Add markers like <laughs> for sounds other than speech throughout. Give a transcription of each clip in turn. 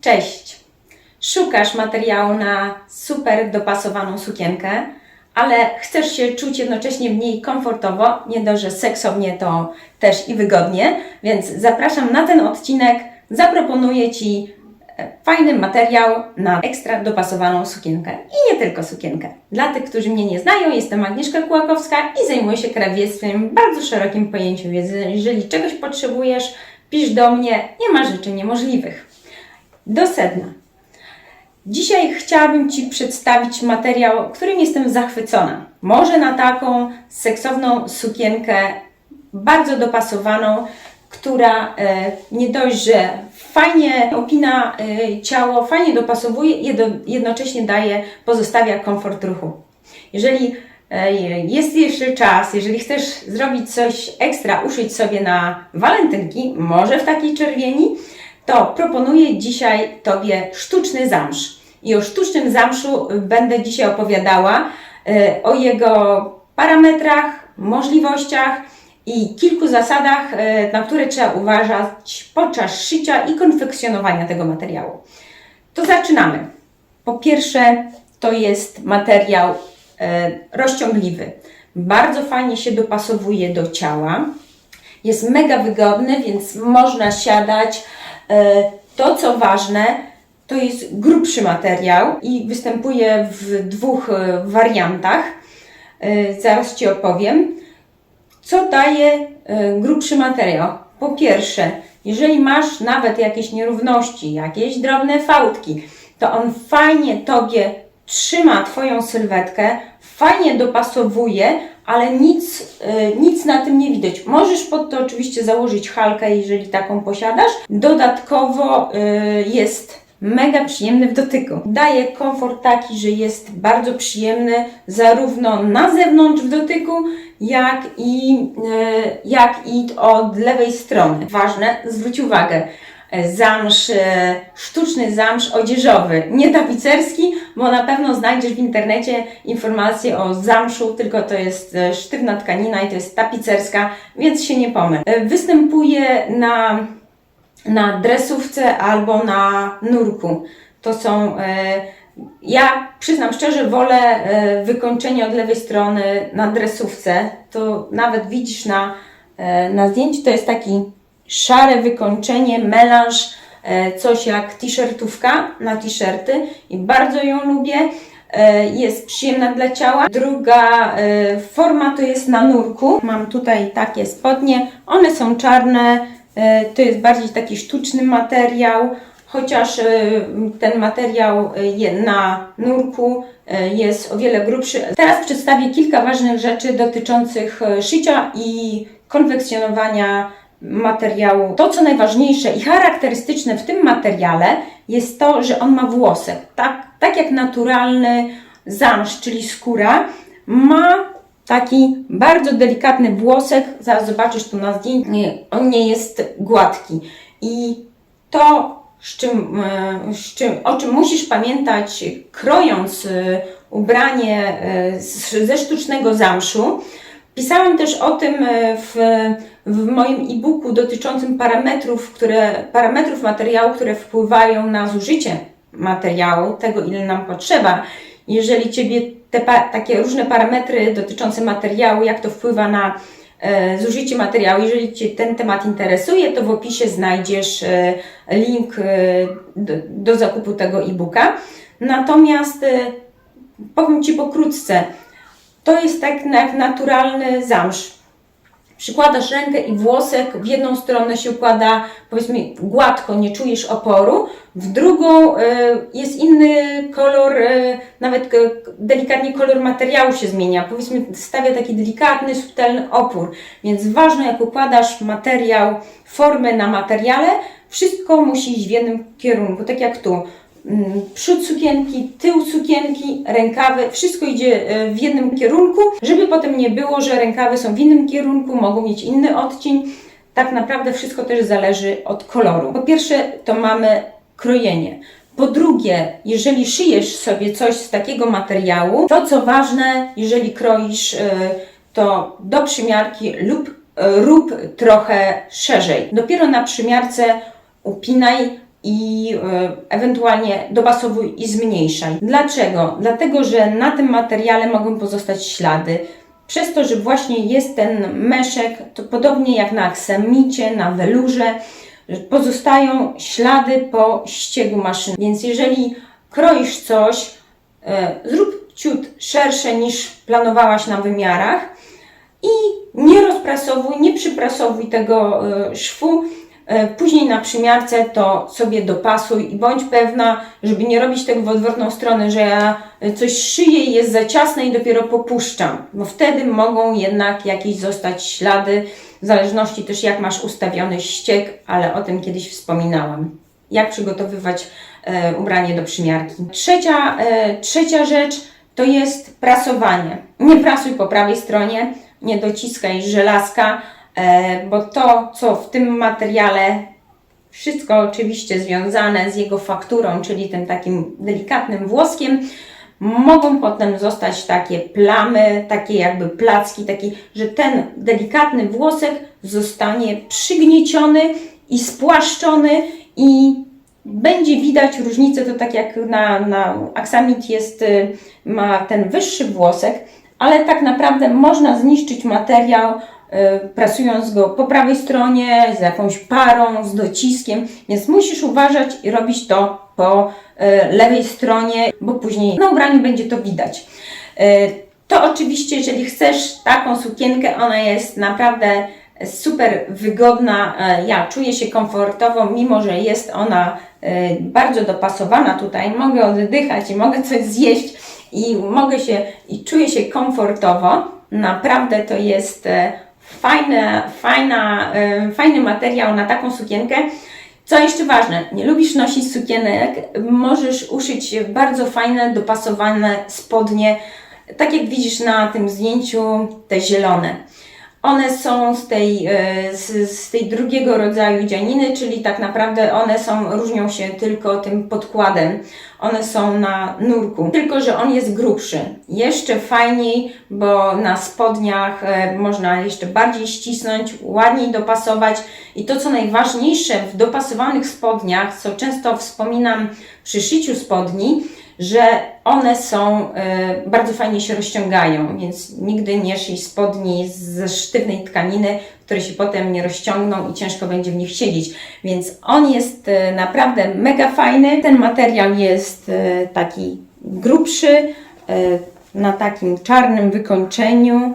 Cześć! Szukasz materiału na super dopasowaną sukienkę, ale chcesz się czuć jednocześnie w niej komfortowo, nie dość, że seksownie, to też i wygodnie, więc zapraszam na ten odcinek. Zaproponuję Ci e, fajny materiał na ekstra dopasowaną sukienkę i nie tylko sukienkę. Dla tych, którzy mnie nie znają, jestem Agnieszka Kłakowska i zajmuję się krawiectwem w bardzo szerokim pojęciu, więc jeżeli czegoś potrzebujesz, pisz do mnie, nie ma rzeczy niemożliwych. Do sedna. Dzisiaj chciałabym Ci przedstawić materiał, którym jestem zachwycona. Może na taką seksowną sukienkę, bardzo dopasowaną, która e, nie dość, że fajnie opina e, ciało, fajnie dopasowuje, jedno, jednocześnie daje, pozostawia komfort ruchu. Jeżeli e, jest jeszcze czas, jeżeli chcesz zrobić coś ekstra, uszyć sobie na walentynki, może w takiej czerwieni, to proponuję dzisiaj Tobie sztuczny zamsz. I o sztucznym zamszu będę dzisiaj opowiadała, e, o jego parametrach, możliwościach i kilku zasadach, e, na które trzeba uważać podczas szycia i konfekcjonowania tego materiału. To zaczynamy. Po pierwsze, to jest materiał e, rozciągliwy. Bardzo fajnie się dopasowuje do ciała. Jest mega wygodny, więc można siadać. E, To, co ważne, to jest grubszy materiał i występuje w dwóch e, wariantach. E, Zaraz Ci opowiem. Co daje grubszy materiał? Po pierwsze, jeżeli masz nawet jakieś nierówności, jakieś drobne fałdki, to on fajnie Tobie trzyma Twoją sylwetkę, fajnie dopasowuje, ale nic, e, nic na tym nie widać. Możesz pod to oczywiście założyć halkę, jeżeli taką posiadasz. Dodatkowo e, jest mega przyjemny w dotyku. Daje komfort taki, że jest bardzo przyjemny zarówno na zewnątrz w dotyku, jak i, e, jak i od lewej strony. Ważne, zwróć uwagę, zamsz, e, sztuczny zamsz odzieżowy, nie tapicerski, bo na pewno znajdziesz w internecie informacje o zamszu, tylko to jest e, sztywna tkanina i to jest tapicerska, więc się nie pomyl. E, Występuje na na dresówce albo na nurku. To są. E, ja przyznam szczerze, wolę e, wykończenie od lewej strony na dresówce. To nawet widzisz na, e, na zdjęciu, to jest taki szare wykończenie, melanż, e, coś jak t-shirtówka na t-shirty i bardzo ją lubię. E, Jest przyjemna dla ciała. Druga e, forma to jest na nurku. Mam tutaj takie spodnie. One są czarne. To jest bardziej taki sztuczny materiał, chociaż ten materiał na nurku jest o wiele grubszy. Teraz przedstawię kilka ważnych rzeczy dotyczących szycia i konfekcjonowania materiału. To, co najważniejsze i charakterystyczne w tym materiale, jest to, że on ma włosek. Tak, tak jak naturalny zamsz, czyli skóra, ma taki bardzo delikatny włosek. Zaraz zobaczysz tu na zdjęciu. On nie jest gładki. I to, z czym, e, z czym, o czym musisz pamiętać, krojąc e, ubranie e, ze sztucznego zamszu, Pisałam też o tym w, w moim e-booku dotyczącym parametrów, które, parametrów materiału, które wpływają na zużycie materiału, tego ile nam potrzeba. Jeżeli Ciebie te takie różne parametry dotyczące materiału, jak to wpływa na e, zużycie materiału, jeżeli Cię ten temat interesuje, to w opisie znajdziesz e, link e, do, do zakupu tego e-booka. Natomiast e, powiem Ci pokrótce, to jest tak jak naturalny zamsz. Przykładasz rękę i włosek w jedną stronę się układa, powiedzmy, gładko, nie czujesz oporu, w drugą y, jest inny kolor, y, nawet delikatnie kolor materiału się zmienia. Powiedzmy, stawia taki delikatny, subtelny opór. Więc ważne, jak układasz materiał, formę na materiale, wszystko musi iść w jednym kierunku, tak jak tu przód sukienki, tył sukienki, rękawy, wszystko idzie e, w jednym kierunku, żeby potem nie było, że rękawy są w innym kierunku, mogą mieć inny odcień. Tak naprawdę wszystko też zależy od koloru. Po pierwsze, to mamy krojenie. Po drugie, jeżeli szyjesz sobie coś z takiego materiału, to co ważne, jeżeli kroisz, e, to do przymiarki lub e, rób trochę szerzej. Dopiero na przymiarce upinaj i e, ewentualnie dopasowuj i zmniejszaj. Dlaczego? Dlatego, że na tym materiale mogą pozostać ślady. Przez to, że właśnie jest ten meszek, to podobnie jak na aksamicie, na welurze, pozostają ślady po ściegu maszyny. Więc jeżeli kroisz coś, e, zrób ciut szersze niż planowałaś na wymiarach i nie rozprasowuj, nie przyprasowuj tego e, szwu. E, Później na przymiarce to sobie dopasuj i bądź pewna, żeby nie robić tego w odwrotną stronę, że ja coś szyję i jest za ciasne i dopiero popuszczam, bo wtedy mogą jednak jakieś zostać ślady, w zależności też jak masz ustawiony ścieg, ale o tym kiedyś wspominałam. Jak przygotowywać e, ubranie do przymiarki. Trzecia, e, trzecia rzecz to jest prasowanie. Nie prasuj po prawej stronie, nie dociskaj żelazka, bo to, co w tym materiale, wszystko oczywiście związane z jego fakturą, czyli tym takim delikatnym włoskiem, mogą potem zostać takie plamy, takie jakby placki, taki, że ten delikatny włosek zostanie przygnieciony i spłaszczony i będzie widać różnicę, to tak jak na, na aksamit jest, y, ma ten wyższy włosek, ale tak naprawdę można zniszczyć materiał prasując go po prawej stronie, z jakąś parą, z dociskiem, więc musisz uważać i robić to po y, lewej stronie, bo później na ubraniu będzie to widać. Y, To oczywiście, jeżeli chcesz taką sukienkę, ona jest naprawdę super wygodna. E, Ja czuję się komfortowo, mimo że jest ona e, bardzo dopasowana tutaj. Mogę oddychać i mogę coś zjeść i mogę się i czuję się komfortowo. Naprawdę to jest e, fajne, fajna, fajny materiał na taką sukienkę. Co jeszcze ważne, nie lubisz nosić sukienek, możesz uszyć bardzo fajne, dopasowane spodnie, tak jak widzisz na tym zdjęciu, te zielone. One są z tej, e, z, z tej drugiego rodzaju dzianiny, czyli tak naprawdę one są, różnią się tylko tym podkładem. One są na nurku, tylko że on jest grubszy. Jeszcze fajniej, bo na spodniach e, można jeszcze bardziej ścisnąć, ładniej dopasować. I to, co najważniejsze w dopasowanych spodniach, co często wspominam przy szyciu spodni, że one są e, bardzo fajnie się rozciągają, więc nigdy nie szyj spodni ze sztywnej tkaniny, które się potem nie rozciągną i ciężko będzie w nich siedzieć. Więc on jest e, naprawdę mega fajny. Ten materiał jest e, taki grubszy, na takim czarnym wykończeniu.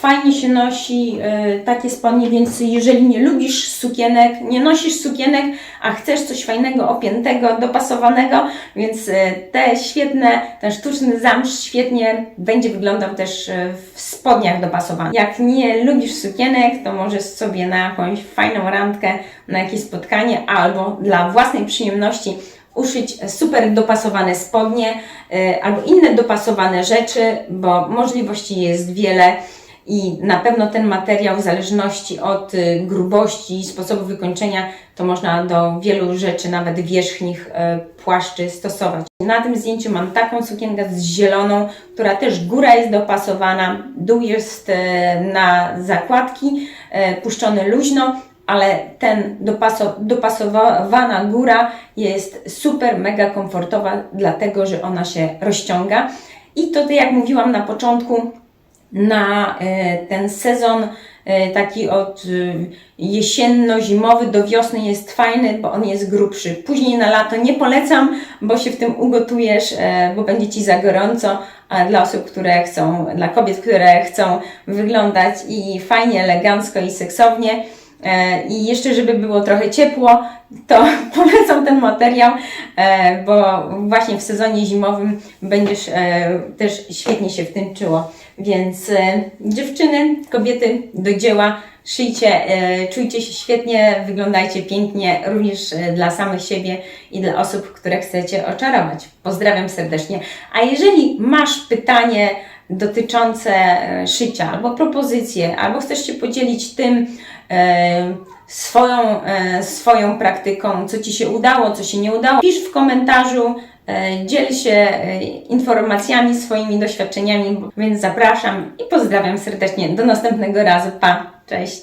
Fajnie się nosi e, takie spodnie, więc jeżeli nie lubisz sukienek, nie nosisz sukienek, a chcesz coś fajnego, opiętego, dopasowanego, więc e, te świetne, ten sztuczny zamsz świetnie będzie wyglądał też e, w spodniach dopasowanych. Jak nie lubisz sukienek, to możesz sobie na jakąś fajną randkę, na jakieś spotkanie albo dla własnej przyjemności uszyć super dopasowane spodnie albo inne dopasowane rzeczy, bo możliwości jest wiele. I na pewno ten materiał, w zależności od y, grubości i sposobu wykończenia, to można do wielu rzeczy, nawet wierzchnich e, płaszczy stosować. Na tym zdjęciu mam taką sukienkę z zieloną, która też góra jest dopasowana, dół jest e, na zakładki, puszczony luźno, ale ten dopaso, dopasowana góra jest super, mega komfortowa, dlatego że ona się rozciąga. I to, jak mówiłam na początku, na e, ten sezon e, taki od e, jesienno-zimowy do wiosny jest fajny, bo on jest grubszy. Później na lato nie polecam, bo się w tym ugotujesz, bo będzie Ci za gorąco, a dla osób, które chcą, dla kobiet, które chcą wyglądać i fajnie, elegancko i seksownie, I jeszcze, żeby było trochę ciepło, to <laughs> polecam ten materiał, e, bo właśnie w sezonie zimowym będziesz e, też świetnie się w tym czuło. Więc dziewczyny, kobiety do dzieła, szyjcie, czujcie się świetnie, wyglądajcie pięknie, również dla samych siebie i dla osób, które chcecie oczarować. Pozdrawiam serdecznie. A jeżeli masz pytanie, dotyczące e, szycia, albo propozycje, albo chcesz się podzielić tym e, swoją, e, swoją praktyką, co Ci się udało, co się nie udało, pisz w komentarzu, e, dziel się e, informacjami, swoimi doświadczeniami, więc zapraszam i pozdrawiam serdecznie. Do następnego razu. Pa, cześć!